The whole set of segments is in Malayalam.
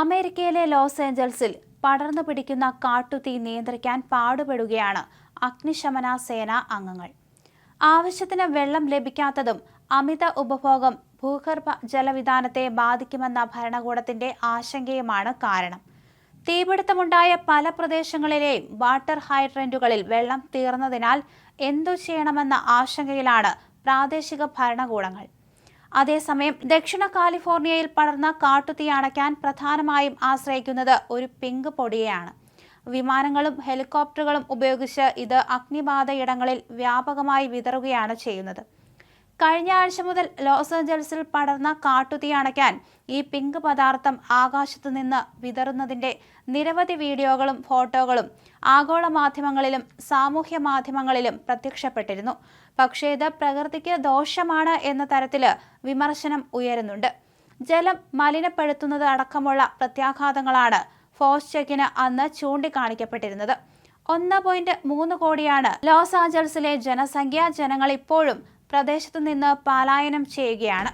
അമേരിക്കയിലെ ലോസ് ഏഞ്ചൽസിൽ പടർന്നു പിടിക്കുന്ന കാട്ടുതീ നിയന്ത്രിക്കാൻ പാടുപെടുകയാണ് അഗ്നിശമന സേന അംഗങ്ങൾ. ആവശ്യത്തിന് വെള്ളം ലഭിക്കാത്തതും അമിത ഉപഭോഗം ഭൂഗർഭ ജലവിധാനത്തെ ബാധിക്കുമെന്ന ഭരണകൂടത്തിന്റെ ആശങ്കയുമാണ് കാരണം. തീപിടുത്തമുണ്ടായ പല പ്രദേശങ്ങളിലെയും വാട്ടർ ഹൈഡ്രന്റുകളിൽ വെള്ളം തീർന്നതിനാൽ എന്തു ചെയ്യണമെന്ന ആശങ്കയിലാണ് പ്രാദേശിക ഭരണകൂടങ്ങൾ. അതേസമയം ദക്ഷിണ കാലിഫോർണിയയിൽ പടർന്ന കാട്ടുതീ അണയ്ക്കാൻ പ്രധാനമായും ആശ്രയിക്കുന്നത് ഒരു പിങ്ക് പൊടിയെയാണ്. വിമാനങ്ങളും ഹെലികോപ്റ്ററുകളും ഉപയോഗിച്ച് ഇത് അഗ്നിബാധ ഇടങ്ങളിൽ വ്യാപകമായി വിതറുകയാണ് ചെയ്യുന്നത്. കഴിഞ്ഞ ആഴ്ച മുതൽ ലോസ് ഏഞ്ചൽസിൽ പടർന്ന കാട്ടുതീ അണയ്ക്കാൻ ഈ പിങ്ക് പദാർത്ഥം ആകാശത്തു നിന്ന് വിതറുന്നതിന്റെ നിരവധി വീഡിയോകളും ഫോട്ടോകളും ആഗോള മാധ്യമങ്ങളിലും സാമൂഹ്യ മാധ്യമങ്ങളിലും പ്രത്യക്ഷപ്പെട്ടിരുന്നു. പക്ഷേ ഇത് പ്രകൃതിക്ക് ദോഷമാണ് എന്ന തരത്തിൽ വിമർശനം ഉയരുന്നുണ്ട്. ജലം മലിനപ്പെടുത്തുന്നത് അടക്കമുള്ള പ്രത്യാഘാതങ്ങളാണ് ഫോസ്റ്റെക്കിന് അന്ന് ചൂണ്ടിക്കാണിക്കപ്പെട്ടിരുന്നത്. ഒന്ന് പോയിന്റ് മൂന്ന് കോടിയാണ് ലോസ് ആഞ്ചൽസിലെ ജനസംഖ്യ ജനങ്ങൾ ഇപ്പോഴും പ്രദേശത്തു നിന്ന് പലായനം ചെയ്യുകയാണ്.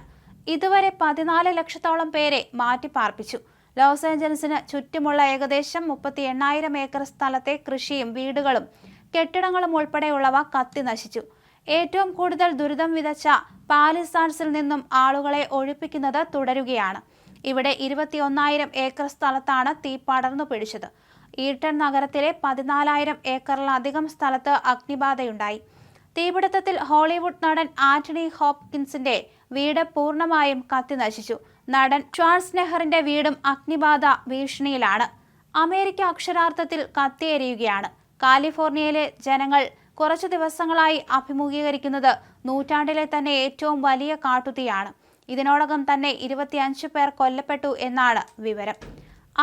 ഇതുവരെ പതിനാല് ലക്ഷത്തോളം പേരെ മാറ്റിപ്പാർപ്പിച്ചു. ലോസ് ഏഞ്ചൽസിന് ചുറ്റുമുള്ള ഏകദേശം മുപ്പത്തി എണ്ണായിരം ഏക്കർ സ്ഥലത്തെ കൃഷിയും വീടുകളും കെട്ടിടങ്ങളും ഉൾപ്പെടെയുള്ളവ കത്തി നശിച്ചു. ഏറ്റവും കൂടുതൽ ദുരിതം വിതച്ച പാലിസാൻസിൽ നിന്നും ആളുകളെ ഒഴിപ്പിക്കുന്നത് തുടരുകയാണ്. ഇവിടെ ഇരുപത്തിയൊന്നായിരം ഏക്കർ സ്ഥലത്താണ് തീ പടർന്നു പിടിച്ചത്. ഈട്ടൺ നഗരത്തിലെ പതിനാലായിരം ഏക്കറിലധികം സ്ഥലത്ത് അഗ്നിബാധയുണ്ടായി. തീപിടുത്തത്തിൽ ഹോളിവുഡ് നടൻ ആന്റണി ഹോപ്കിൻസിന്റെ വീട് പൂർണമായും കത്തിനശിച്ചു. നടൻ ചാൾസ് നെഹറിന്റെ വീടും അഗ്നിബാധ ഭീഷണിയിലാണ്. അമേരിക്ക അക്ഷരാർത്ഥത്തിൽ കത്തിയെരിയുകയാണ് കാലിഫോർണിയയിലെ ജനങ്ങൾ കുറച്ചു ദിവസങ്ങളായി അഭിമുഖീകരിക്കുന്നത് നൂറ്റാണ്ടിലെ തന്നെ ഏറ്റവും വലിയ കാട്ടുതീയാണ്. ഇതിനോടകം തന്നെ ഇരുപത്തിയഞ്ച് പേർ കൊല്ലപ്പെട്ടു എന്നാണ് വിവരം.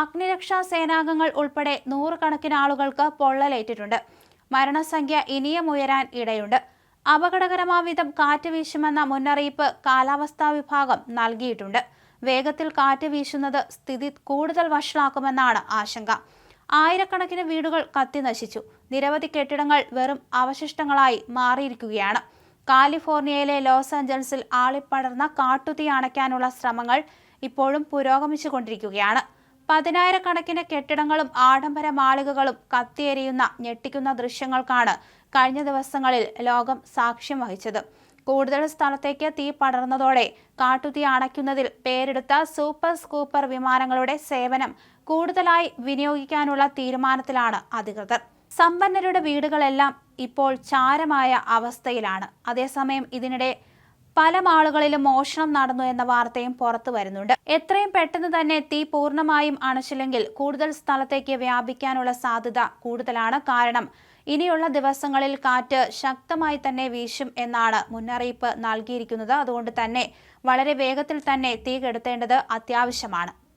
അഗ്നിരക്ഷാ സേനാംഗങ്ങൾ ഉൾപ്പെടെ നൂറുകണക്കിന് ആളുകൾക്ക് പൊള്ളലേറ്റിട്ടുണ്ട്. മരണസംഖ്യ ഇനിയും ഉയരാൻ ഇടയുണ്ട്. അപകടകരമാവിധം കാറ്റ് വീശുമെന്ന മുന്നറിയിപ്പ് കാലാവസ്ഥാ വിഭാഗം നൽകിയിട്ടുണ്ട്. വേഗത്തിൽ കാറ്റ് വീശുന്നത് സ്ഥിതി കൂടുതൽ വഷളാക്കുമെന്നാണ് ആശങ്ക. ആയിരക്കണക്കിന് വീടുകൾ കത്തി നശിച്ചു നിരവധി കെട്ടിടങ്ങൾ വെറും അവശിഷ്ടങ്ങളായി മാറിയിരിക്കുകയാണ്. കാലിഫോർണിയയിലെ ലോസ് ആഞ്ചൽസിൽ ആളിപ്പടർന്ന കാട്ടുതീ അണയ്ക്കാനുള്ള ശ്രമങ്ങൾ ഇപ്പോഴും പുരോഗമിച്ചുകൊണ്ടിരിക്കുകയാണ്. പതിനായിരക്കണക്കിന് കെട്ടിടങ്ങളും ആഡംബര മാളികകളും കത്തിയെരിയുന്ന ഞെട്ടിക്കുന്ന ദൃശ്യങ്ങൾക്കാണ് കഴിഞ്ഞ ദിവസങ്ങളിൽ ലോകം സാക്ഷ്യം വഹിച്ചത്. കൂടുതൽ സ്ഥലത്തേക്ക് തീ പടർന്നതോടെ കാട്ടുതീ അണയ്ക്കുന്നതിൽ പേരെടുത്ത സൂപ്പർ സ്കൂപ്പർ വിമാനങ്ങളുടെ സേവനം കൂടുതലായി വിനിയോഗിക്കാനുള്ള തീരുമാനത്തിലാണ് അധികൃതർ. സമ്പന്നരുടെ വീടുകളെല്ലാം ഇപ്പോൾ ചാരമായ അവസ്ഥയിലാണ്. അതേസമയം ഇതിനിടെ പല മാളുകളിലും മോഷണം നടന്നു എന്ന വാർത്തയും പുറത്തു വരുന്നുണ്ട്. എത്രയും പെട്ടെന്ന് തന്നെ തീ പൂർണമായും അണച്ചില്ലെങ്കിൽ കൂടുതൽ സ്ഥലത്തേക്ക് വ്യാപിക്കാനുള്ള സാധ്യത കൂടുതലാണ്. കാരണം ഇനിയുള്ള ദിവസങ്ങളിൽ കാറ്റ് ശക്തമായി തന്നെ വീശും എന്നാണ് മുന്നറിയിപ്പ് നൽകിയിരിക്കുന്നത്. അതുകൊണ്ട് തന്നെ വളരെ വേഗത്തിൽ തന്നെ തീ കെടുത്തേണ്ടത് അത്യാവശ്യമാണ്.